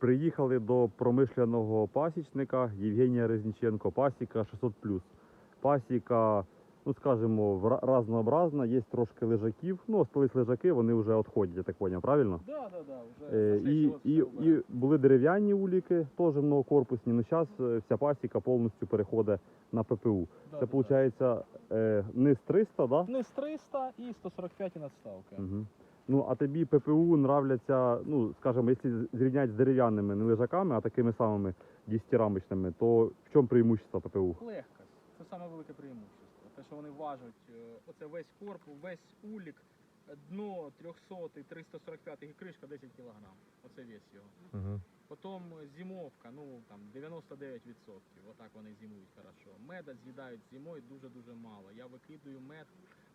Приїхали до промишленого пасічника Євгенія Резніченко, пасіка 600+. Пасіка, ну скажімо, разнообразна, є трошки лежаків. Ну, остались лежаки, вони вже відходять, я так поняв, правильно? Да, да, да, вже Е, і, і, і були дерев'яні уліки, теж многокорпусні. Ну зараз вся пасіка повністю переходить на ППУ. Да, Це да, да. виходить е, низ 300, да? Низ 300 і 145 надставки. Угу. Ну, а тобі ППУ нравляться, ну, скажімо, якщо зрівняти з дерев'яними не лежаками, а такими самими 10-рамочними, то в чому преимущество ППУ? Легкость. Це саме велике преимущество. Те, що вони важать, е, оце весь корпус, весь улік, дно 300, 345 і кришка 10 кг. Оце вес його. Угу. Потім зимовка, ну там 99%. Отак вони зимують хорошо. Меда з'їдають зимою дуже-дуже мало. Я викидаю мед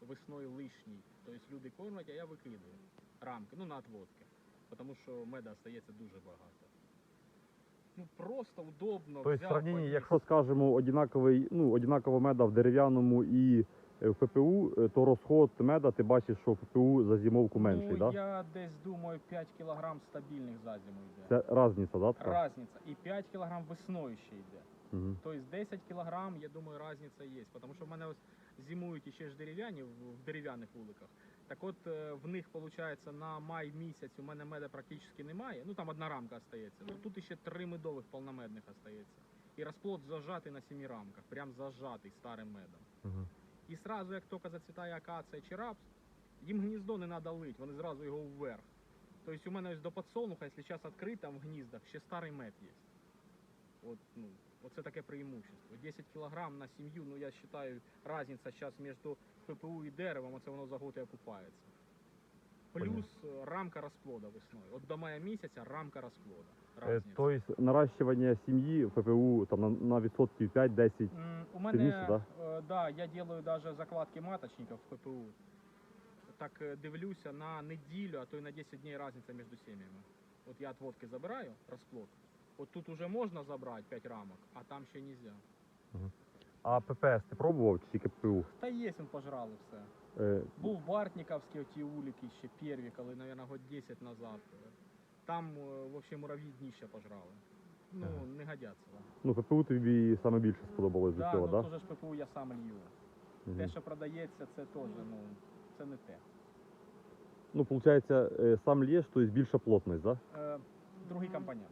весною лишній. Тобто люди кормять, а я викидаю рамки, ну на отводки. Тому що меда остається дуже багато. Ну просто удобно. Тобто, в взяв, сравненні, якщо скажемо, одинаковий, ну, одинакова меда в дерев'яному і е, в ППУ, е, то розход меда ти бачиш, що в ППУ за зимовку менший, ну, да? я десь думаю 5 кг стабільних за зиму йде. Це різниця, да? така? Разниця. І 5 кг весною ще йде. Угу. Тобто 10 кг, я думаю, різниця є. Тому що в мене ось зимують ще ж дерев'яні в дерев'яних вуликах. Так от е, в них виходить на май місяць у мене меда практично немає. Ну там одна рамка остається. Ну, тут ще три медових повномедних остається. І розплод зажатий на семи рамках, прям зажатий старим медом. Угу. І сразу, як тільки зацвітає акація чи рапс, їм гніздо не треба лить, вони зразу його вверх. Тобто у мене ось до подсолнуха, якщо зараз відкрити там в гніздах, ще старий мед є. От, ну, оце таке преимущество. 10 кг на сім'ю, ну я вважаю, різниця зараз між ППУ і деревом, оце воно за год і окупається. Плюс е, рамка розплода весною. От до мая місяця рамка розплода. Разниця. Тобто наращування сім'ї в ППУ там, на, на відсотків 5-10. М, У Сильніше, мене, да? да? да, я делаю даже закладки маточников в ППУ. Так е, дивлюся на неділю, а то й на 10 днів різниця між сім'ями. От я отводки забираю, розплод. От тут уже можна забрати 5 рамок, а там ще нельзя. А ППС ти пробував чи тільки ППУ? Та є, він пожрали все. Е, Був Бартніковський оті уліки ще перві, коли, мабуть, год 10 назад. Там, е, взагалі, мурав'ї дніще пожрали. Ну, Ага. не годяться. Да. ну, ППУ тобі саме більше сподобалось Да, до цього, ну, теж ж ППУ я сам лью. Мгм. Те, що продається, це теж, ну, це не те. Ну, виходить, е, сам лєш, то є більша плотність, так? Е, другий компонент.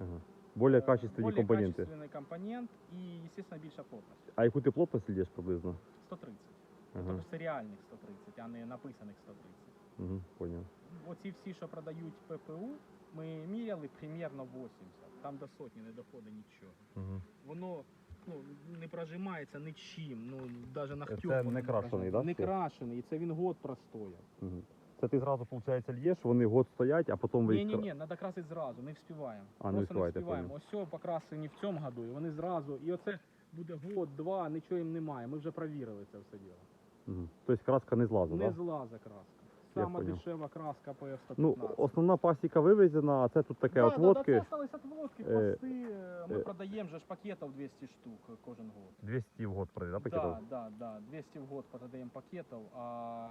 Ага. Более качественні более компоненти. качественний компонент і, естественно, більша плотність. А яку ти плотність лєш приблизно? 130. Ага. Тобто це реальних 130, а не написаних 130. Угу, поняв. Оці всі, що продають ППУ, ми міряли примерно 80. Там до сотні не доходить нічого. Угу. Воно ну, не прожимається нічим, ну навіть на Це не крашений, да, Не крашений, і це він год простояв. Угу. Це ти зразу, виходить, лєш, вони год стоять, а потім ви Ні, їх... ні, кра- ні, треба красити зразу, не вспіваємо. А, не Просто вспіваєте, вспіваємо. Ось все покрасені в цьому году, і вони зразу. І оце буде год, два, нічого їм немає. Ми вже провірили це все діло. Тобто краска не злазить, Не так? злаза краска. Я Сама поняв. дешева краска ПФ-115. Ну, основна пасіка вивезена, а це тут таке да, отводки. Да, да, це остались отводки, Е, хвости. е, Ми е. продаємо же ж пакетів 200 штук кожен год. 200 в год продає, да, Да, пакетів? да, да, 200 в год продаємо пакетів, а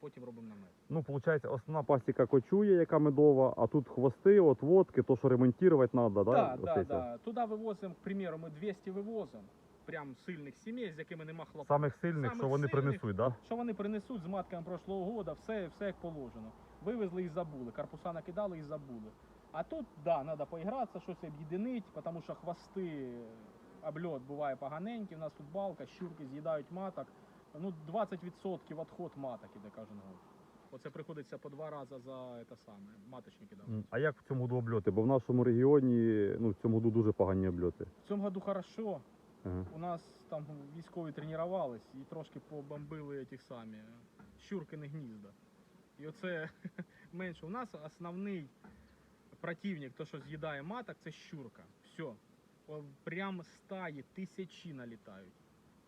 потім робимо намет. Ну, виходить, основна пасіка кочує, яка медова, а тут хвости, отводки, то, що ремонтувати треба, да? Да, це. да. Туди вивозимо, к примеру, ми 200 вивозимо, прям сильних сімей, з якими нема хлопців. Самих сильних, Самих що вони сильних. принесуть, да? Що вони принесуть з матками прошлого года, все, все як положено. Вивезли і забули, корпуса накидали і забули. А тут, да, треба поігратися, щось об'єдинити, тому що хвости, обльот буває поганенький, у нас тут балка, щурки з'їдають маток. Ну, 20% відход маток іде кожен год. Оце приходиться по два рази за те саме, маточники давати. А як в цьому году обльоти? Бо в нашому регіоні ну, в цьому году дуже погані обльоти. В цьому году хорошо. Ага. У нас там військові тренувались і трошки побомбили тих самі щуркини гнізда. І оце менше. У нас основний противник, то що з'їдає маток, це щурка. Все. О, Прям стаї, тисячі налітають.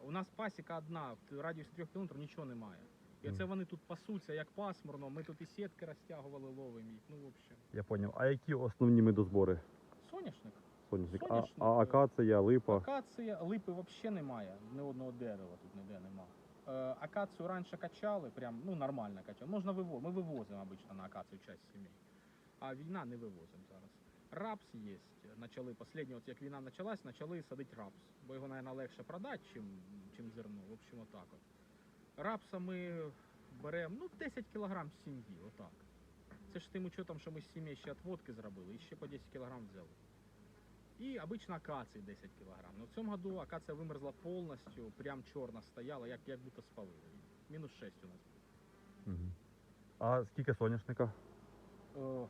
У нас пасіка одна, в радіусі трьох кілометрів нічого немає. І Мгм. вони тут пасуться, як пасмурно. Ми тут і сітки розтягували, ловимо їх. Ну, взагалі. Я зрозумів. А які основні медозбори? Соняшник. Соняшник? А, Соняшник, а акація, липа. Акація, липи взагалі немає, ні одного дерева тут ніде нема. Е, акацію раніше качали, прям ну нормально качали. Можна вивозити. Ми вивозимо обично на акацію часть сімей. А війна не вивозимо зараз. Рапс є. Начали останнє, от як війна почалась, почали садити рапс. Бо його, мабуть, легше продати, чим, чим зерно. В общем, отак от. Рапса ми беремо ну, 10 кг сім'ї, отак. Це ж тим учетом, що ми з сім'ї ще отводки зробили, і ще по 10 кг взяли. І обично акації 10 кг. Но в цьому году акація вимерзла повністю, прям чорна стояла, як, як будто спалили. Мінус 6 у нас. Угу. А скільки соняшника? Е,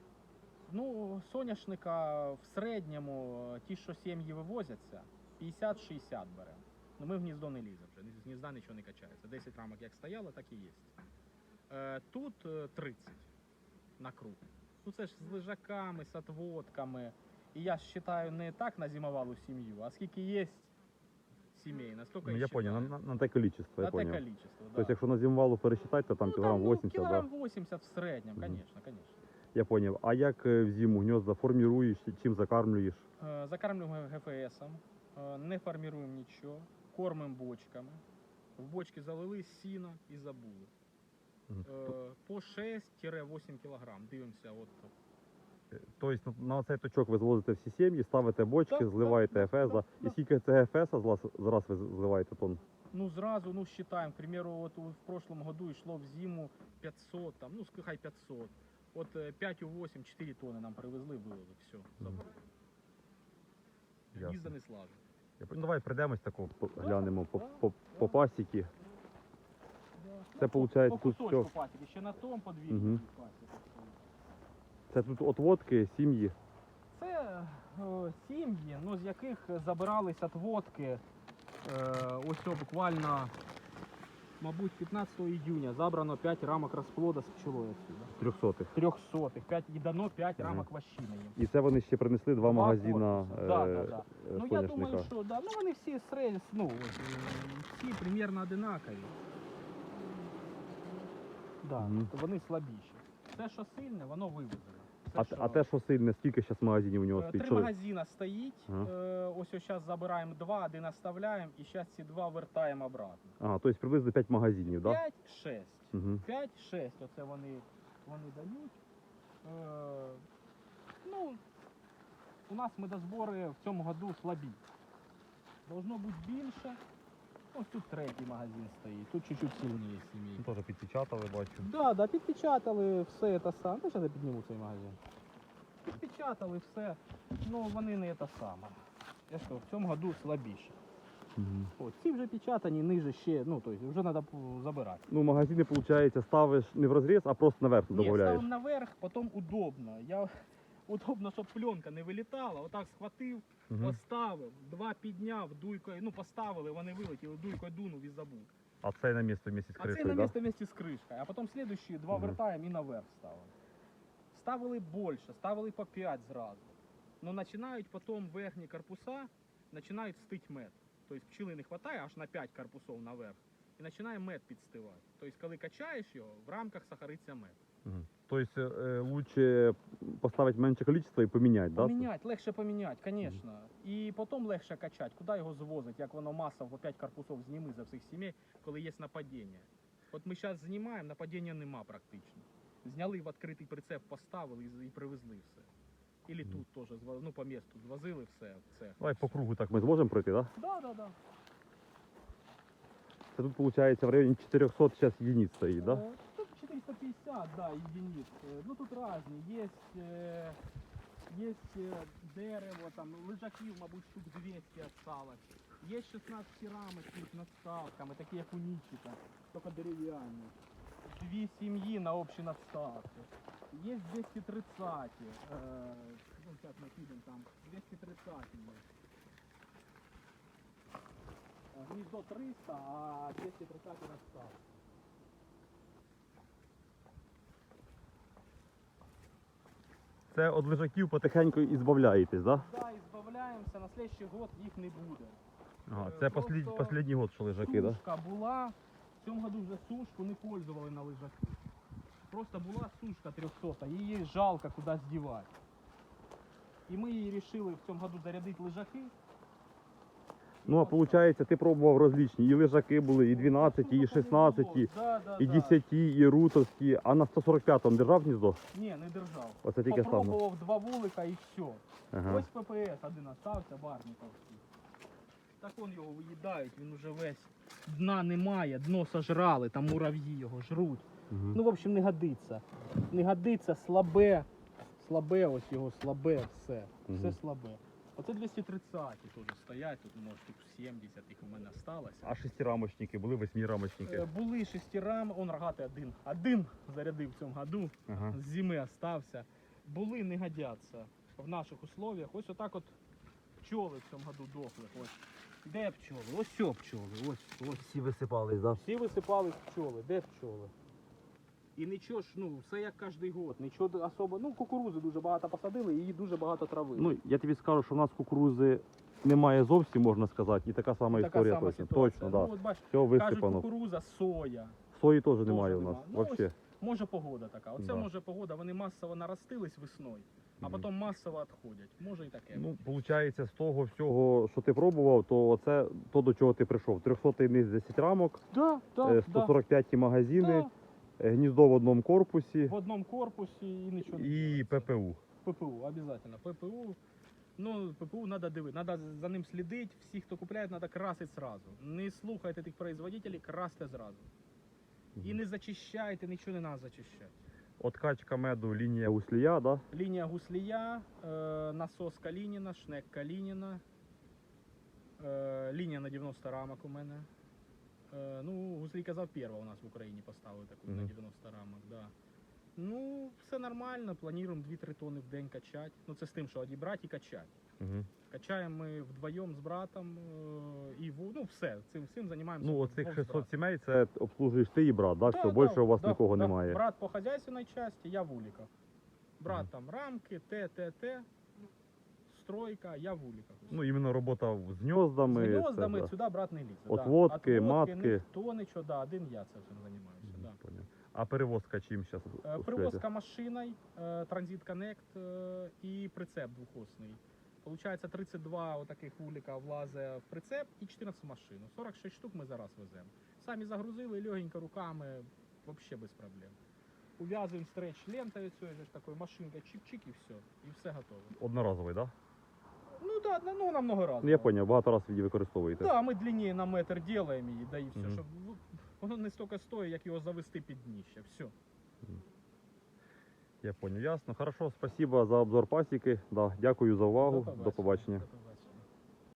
Ну, соняшника в середньому, е, ті, що сім'ї вивозяться, 50-60 беремо. Ну ми в гніздо не ліземо вже, з гнізда нічого не качається. 10 рамок як стояло, так і є. Е, Тут е, 30 на круг. Ну це ж з лежаками, з отводками. І я ж вважаю не так на зимовалу сім'ю, а скільки є сімей, настільки Ну, я понял, на, на, на те количество, я На те понял. количество, да. Тобто, якщо на зимвалу пересчитати, то там ну, кілограм ну, 80, кілограм да? 80 в середньому, звісно, звісно. Я понял. А як е, в зиму гнізда форміруєш, чим закармлюєш? Е, Закармлюємо ГФСом, е, не формуємо нічого, кормимо бочками. В бочки залили сіно і забули. Мгм. Е, По 6-8 кг. Дивимося, от Тобто на- на цей точок ви звозите всі сім'ї, ставите бочки, Так, зливаєте так, ФС. так, І так. скільки це ФС зараз ви зливаєте тонн? ну зразу, ну считаем, к примеру, от у- в прошлом году йшло в зиму 500, там, ну хай 500. От е, 5,8, 4 тонни нам привезли, вивезли, все, забули. Ясно. Гнізда не слажу. Я пон- Ну, давай прийдемось тако, по- глянемо по, по, по пасіки. Це Ну, по- получається тут кусочку всьо. пасіки, ще на тому подвір'ї Мгм. пасіки. Це тут отводки, сім'ї. Це е, сім'ї, ну, з яких забирались отводки. Е, ось о, буквально, мабуть, 15 июня забрано 5 рамок розплода з пчелою отсюда. Трьохсотих. Трьохсотих. 5, і дано 5 Мгм. рамок вощини їм. І це вони ще принесли два, магазина корпуса. е, Да, да, да. Ну я думаю, що да, ну вони всі середні, ну, от, е, всі примерно одинакові. Да, Мгм. тобто вони слабіші. Все, що сильне, воно вивезено. А, а те, що сильне, скільки зараз магазинів у нього Е, стоїть? Три магазина стоїть. Ага. Е, Ось зараз забираємо два, один оставляємо, і зараз ці два вертаємо обратно. А, тобто приблизно 5 магазинів, так? Да? 5-6. Угу. 5-6 оце вони, вони дають. Е, ну, у нас медозбори в цьому году слабі. Должно бути більше. Ось тут третій магазин стоїть, тут чуть-чуть сильніше сім'ї. Теж підпечатали, бачу. Да, да, підпечатали все це саме. Ну, зараз я підніму цей магазин. Підпечатали все, ну вони не те саме. Я кажу, в цьому году слабіше. Угу. От, ці вже печатані, ниже ще, ну, тобто вже треба забирати. Ну, магазини, виходить, ставиш не в розріз, а просто наверх Ні, ставимо наверх, потім удобно. Я удобно, щоб пленка не вилітала. Отак схватив, Угу. поставив, два підняв, дуйкою, ну поставили, вони вилетіли, дуйкою дунув і забув. А це на місце місяць А це кришою, на да? місце вместе з кришкою. А потім слідуючі два Мгм. вертаємо і наверх ставимо. Ставили більше, ставили по 5 зразу. Ну починають потім верхні корпуса, починають стить мед. Тобто пчели не вистачає аж на 5 корпусів наверх. І починає мед підстивати. Тобто, коли качаєш його, в рамках сахариться мед. Угу. Тобто е, лучше поставити менше кількість і поміняти, да? Поміняти, легше поміняти, звісно. І потім легше качати. Куди його звозить, як воно маса в 5 корпусів зніми за всіх сімей, коли є нападіння. От ми зараз знімаємо, нападіння нема практично. Зняли в відкритий прицеп, поставили і, привезли все. Ілі Мгм. тут теж ну, по місту звозили все в цех. Давай по кругу так ми зможемо пройти, так? Да? Да, да, да. Це тут, виходить, в районі 400 зараз єдиниць стоїть, да? Э, Тут 450, да, единиц. Э, Ну тут разные. Есть, э, есть э, дерево, там, лежаків, мабуть, штук 200 осталось. Є 16 рамок тут надставками, такі як у Нічика, тільки дерев'яні. Дві сім'ї на общій надставці. Є 230. Е, ну, зараз ми підемо там. 230 є. Е, Гніздо 300, а 230 надставка. Це від лежаків потихеньку і збавляєтесь, да? Да, збавляємося, на слідчий год їх не буде. Ага, Е, це просто послід, послідній год, що лежаки, так? Сушка була, в цьому году вже сушку не пользували на лежаки. Просто була сушка 300, її жалко куди здівати. І ми її вирішили в цьому году зарядити лежаки. Ну, а виходить, ти пробував розлічні. І лежаки були, і 12, і 16, да, да, і да. 10, і рутовські. А на 145-му держав гніздо? Ні, не держав. Оце тільки ставно. Попробував два вулика і все. Ага. Ось ППС один остався, барниковський. Так он його виїдають, він уже весь. Дна немає, дно сожрали, там мурав'ї його жруть. Мгм. Ну, в общем, не годиться. Не годиться, слабе. Слабе, ось його слабе, все. Все Мгм. слабе. Оце 230 теж стоять, тут може штук 70 їх у мене сталося. А шестирамочники були, восьмирамочники. Е, Були шестирам, он рогатий один. Один зарядив в цьому году, Ага. з зими остався. Були, не годяться в наших условиях. Ось отак от пчоли в цьому году дохли. Ось. Де пчоли? Ось все пчоли. Ось, ось. Всі висипались, да? Всі висипались пчоли. Де пчоли? І нічого ж, ну, все як кожен год. Нічого особо. Ну, кукурузи дуже багато посадили, її дуже багато травили. Ну, я тобі скажу, що в нас кукурузи немає зовсім, можна сказати, і така сама така історія сама точно. ситуація. Точно, да. Ну, от бач, Все кажуть, висипано. кукуруза, соя. Сої теж немає у нема. нас. Ну, Вообще. Може погода така. Оце Да. може погода, вони масово наростились весною, а Мгм. потім масово відходять. Може і таке. Ну, виходить, з того всього, що ти пробував, то це то, до чого ти прийшов. 300 низ 10 рамок, да, да, е, 145 магазини, гніздо в одному корпусі В одному корпусі і нічого не і робиться. ППУ. ППУ, обязательно. ППУ. Ну, ППУ треба дивитися, треба за ним слідити. Всі, хто купляє, треба красити сразу. Не слухайте тих производителей, красьте зразу. І не зачищайте, нічого не треба зачищати. Откачка меду, лінія гуслія, да? Лінія гуслія, е, насос Калініна, шнек Калініна, е, лінія на 90 рамок у мене. Е, ну, гуслій казав, перша у нас в Україні поставили таку на 90 рамок, да. Ну, все нормально, плануємо 2-3 тонни в день качати. Ну, це з тим, що одібрати і качати. Угу. Качаємо ми вдвоєм з братом е, і ну, все, цим всім займаємося. Ну, оцих 600 братом. сімей це обслужуєш ти і брат, да? Да, Все, да, більше у вас да, нікого да. немає. Брат по хазяйственной части, я в уликах. Брат Мгм. там рамки, Т, Т, Т, стройка, я в уликах. Ну, іменно робота з гніздами. З це, гнездами да. сюди брат не лізе. Отводки, да. матки. Ніхто нічого, да, один я цим займаюся. Мгм, Да. А перевозка чим зараз? Е, Привозка машиною, Транзит Connect е, і прицеп двохосний. Получається 32 отаких вулика влазить в прицеп і 14 машин. 46 штук ми зараз веземо. Самі загрузили легенько руками, взагалі без проблем. Ув'язуємо стреч лентою цією ж такою машинкою, чик-чик і все. І все готово. Одноразовий, так? Да? Ну так, да, ну намного разів. Ну, я зрозумів, багато разів її використовуєте. Да, ми длиннее на метр робимо її, да і все. Мгм. Щоб ну, воно не стільки стоїть, як його завести під дніще. Все. Я понял, ясно. Хорошо, спасибо за обзор пасіки. Да, дякую за увагу. До побачення. До побачення.